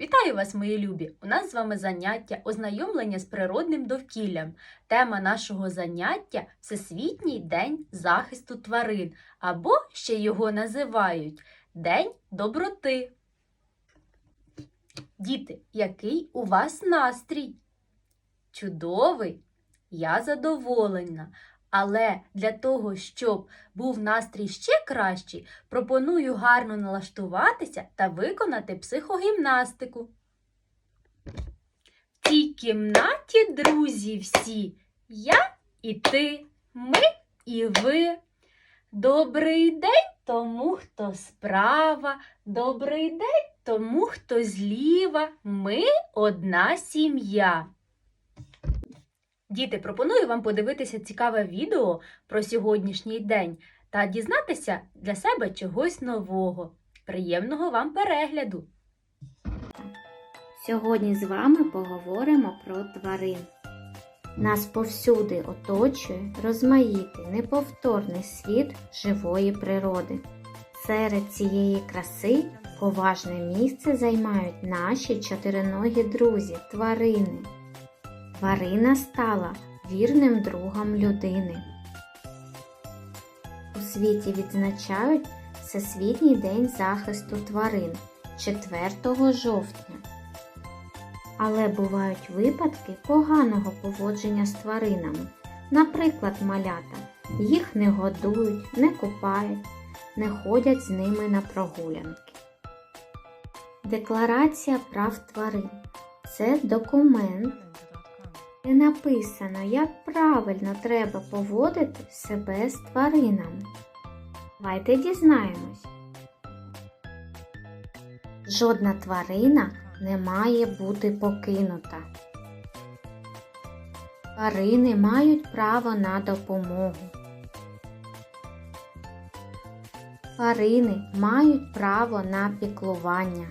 Вітаю вас, мої любі! У нас з вами заняття ознайомлення з природним довкіллям. Тема нашого заняття Всесвітній день захисту тварин, або ще його називають День доброти. Діти, який у вас настрій? Чудовий? Я задоволена. Але для того, щоб був настрій ще кращий, пропоную гарно налаштуватися та виконати психогімнастику. В цій кімнаті, друзі, всі, я і ти, ми і ви. Добрий день тому, хто справа, добрий день тому, хто зліва. Ми одна сім'я. Діти, пропоную вам подивитися цікаве відео про сьогоднішній день та дізнатися для себе чогось нового. Приємного вам перегляду! Сьогодні з вами поговоримо про тварин. Нас повсюди оточує розмаїтий, неповторний світ живої природи. Серед цієї краси поважне місце займають наші чотириногі друзі тварини. Тварина стала вірним другом людини. У світі відзначають Всесвітній день захисту тварин 4 жовтня. Але бувають випадки поганого поводження з тваринами. Наприклад, малята. Їх не годують, не купають, не ходять з ними на прогулянки. Декларація прав тварин це документ, де написано, як правильно треба поводити себе з тваринами. Давайте дізнаємось. Жодна тварина не має бути покинута. Тварини мають право на допомогу. Тварини мають право на піклування.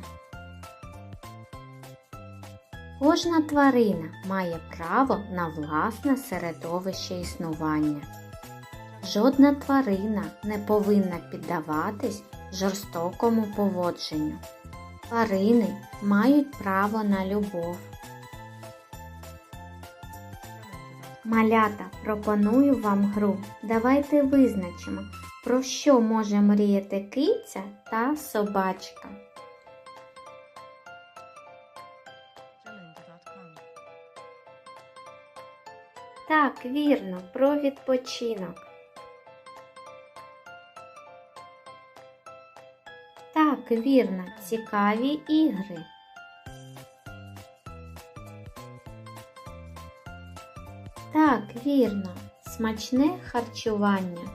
Кожна тварина має право на власне середовище існування. Жодна тварина не повинна піддаватись жорстокому поводженню. Тварини мають право на любов. Малята, пропоную вам гру. Давайте визначимо, про що може мріяти киця та собачка. Так, вірно, про відпочинок. Так, вірно, цікаві ігри. Так, вірно, смачне харчування.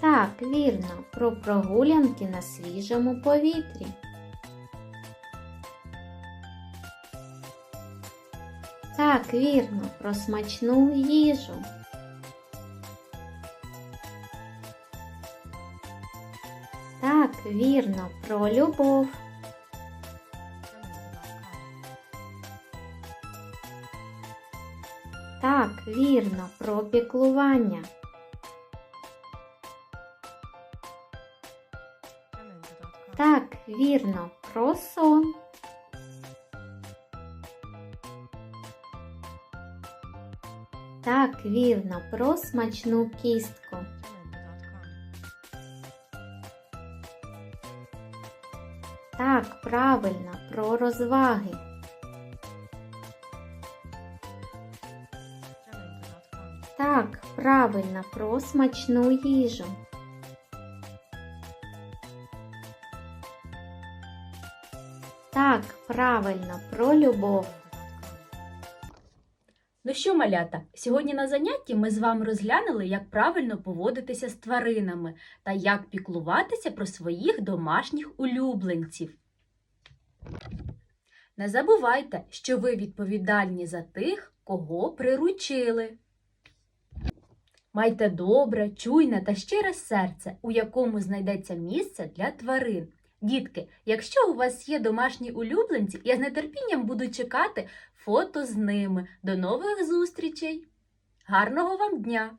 Так, вірно, про прогулянки на свіжому повітрі. Так, вірно, про смачну їжу. Так, вірно, про любов. Так, вірно, про піклування. Так, вірно, про сон. Так, вірно, про смачну кістку. Так, правильно, про розваги. Так, правильно, про смачну їжу. Так, правильно, про любов. Ну що, малята, сьогодні на занятті ми з вами розглянули, як правильно поводитися з тваринами та як піклуватися про своїх домашніх улюбленців. Не забувайте, що ви відповідальні за тих, кого приручили. Майте добре, чуйне та щире серце, у якому знайдеться місце для тварин. Дітки, якщо у вас є домашні улюбленці, я з нетерпінням буду чекати фото з ними. До нових зустрічей! Гарного вам дня!